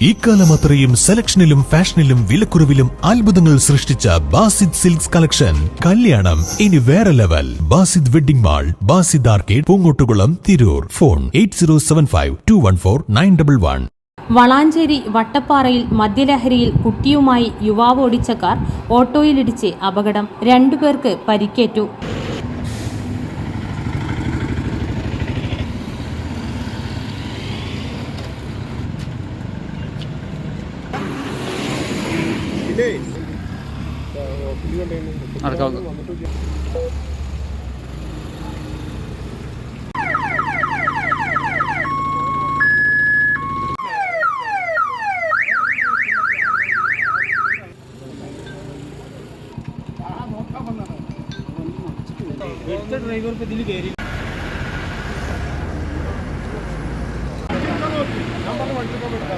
ഇക്കാലം അത്രയും സെലക്ഷനിലും ഫാഷനിലും വിലക്കുറവിലും അത്ഭുതങ്ങൾ സൃഷ്ടിച്ച ബാസിദ് സിൽക്സ് കളക്ഷൻ. കല്യാണം ഇനി വേറെ level. Basid wedding mall Basid arcade Poongottukulam Tirur. Phone eight zero seven five two one four nine double one. Valanchery വട്ടപ്പാറയിൽ മദ്യലഹരിയിൽ കുട്ടിയുമായി യുവാവ് ഓടിച്ച കാർ ഓട്ടോയിലിടിച്ച് അപകടം. രണ്ടുപേർക്ക് പരിക്കേറ്റു. നടക്കാവുന്നത്. ഡ്രൈവർക്ക് ഇതിൽ കയറി നമ്മൾ വണ്ടി പോകാൻ പറ്റില്ല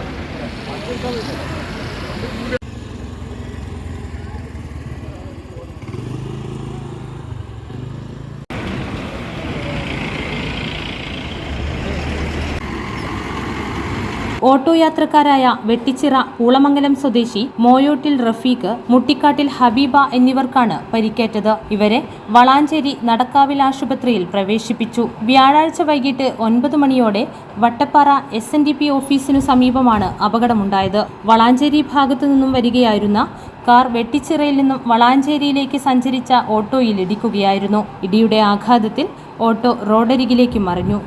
ഓട്ടോ യാത്രക്കാരായ വെട്ടിച്ചിറ കൂളമംഗലം സ്വദേശി മോയോട്ടിൽ റഫീഖ് മുട്ടിക്കാട്ടിൽ ഹബീബ എന്നിവർക്കാണ് പരിക്കേറ്റത്. ഇവരെ വളാഞ്ചേരി നടക്കാവിൽ ആശുപത്രിയിൽ പ്രവേശിപ്പിച്ചു. വ്യാഴാഴ്ച വൈകിട്ട് ഒൻപത് മണിയോടെ Vattappara S N D P ഓഫീസിനു സമീപമാണ് അപകടമുണ്ടായത്. വളാഞ്ചേരി ഭാഗത്തു നിന്നും വരികയായിരുന്ന കാർ വെട്ടിച്ചിറയിൽ നിന്നും വളാഞ്ചേരിയിലേക്ക് സഞ്ചരിച്ച ഓട്ടോയിൽ ഇടിക്കുകയായിരുന്നു. ഇടിയുടെ ആഘാതത്തിൽ ഓട്ടോ റോഡരികിലേക്ക് മറിഞ്ഞു.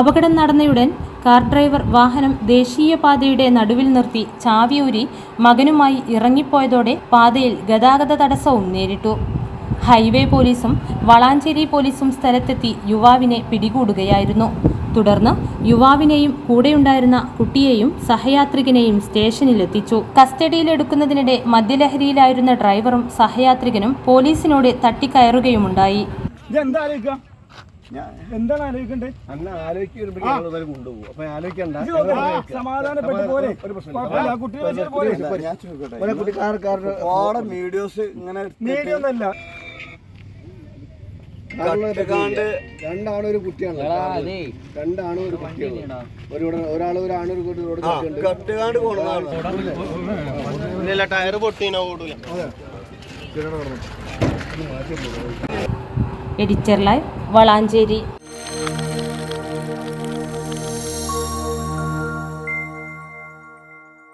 അപകടം നടന്നയുടൻ കാർ ഡ്രൈവർ വാഹനം ദേശീയപാതയുടെ നടുവിൽ നിർത്തി ചാവിയൂരി മകനുമായി ഇറങ്ങിപ്പോയതോടെ പാതയിൽ ഗതാഗത തടസ്സവും നേരിട്ടു. ഹൈവേ പോലീസും വളാഞ്ചേരി പോലീസും സ്ഥലത്തെത്തി യുവാവിനെ പിടികൂടുകയായിരുന്നു. തുടർന്ന് യുവാവിനെയും കൂടെയുണ്ടായിരുന്ന കുട്ടിയെയും സഹയാത്രികനെയും സ്റ്റേഷനിലെത്തിച്ചു. കസ്റ്റഡിയിലെടുക്കുന്നതിനിടെ മദ്യലഹരിയിലായിരുന്ന ഡ്രൈവറും സഹയാത്രികനും പോലീസിനോട് തട്ടിക്കയറുകയുമുണ്ടായി. എന്താണ് ആലോചിക്കണ്ടേ? അന്ന് ആലോചിക്കുമ്പോഴേക്കും കൊണ്ടുപോകും. അപ്പൊ ആലോചിക്കണ്ട. സമാധാനപ്പെട്ട് കുട്ടിക്കാർക്കാരുടെ ഓടെ വീഡിയോസ് ഇങ്ങനെ രണ്ടാണും ഒരു കുട്ടിയാണ് രണ്ടാണും ഒരു കുട്ടിയാണ്. ഒരു ഒരാൾ ഒരാണ് ഒരു കുട്ടി ടയർ പൊട്ടീനോ ഓടൂല. Editor live Valanchery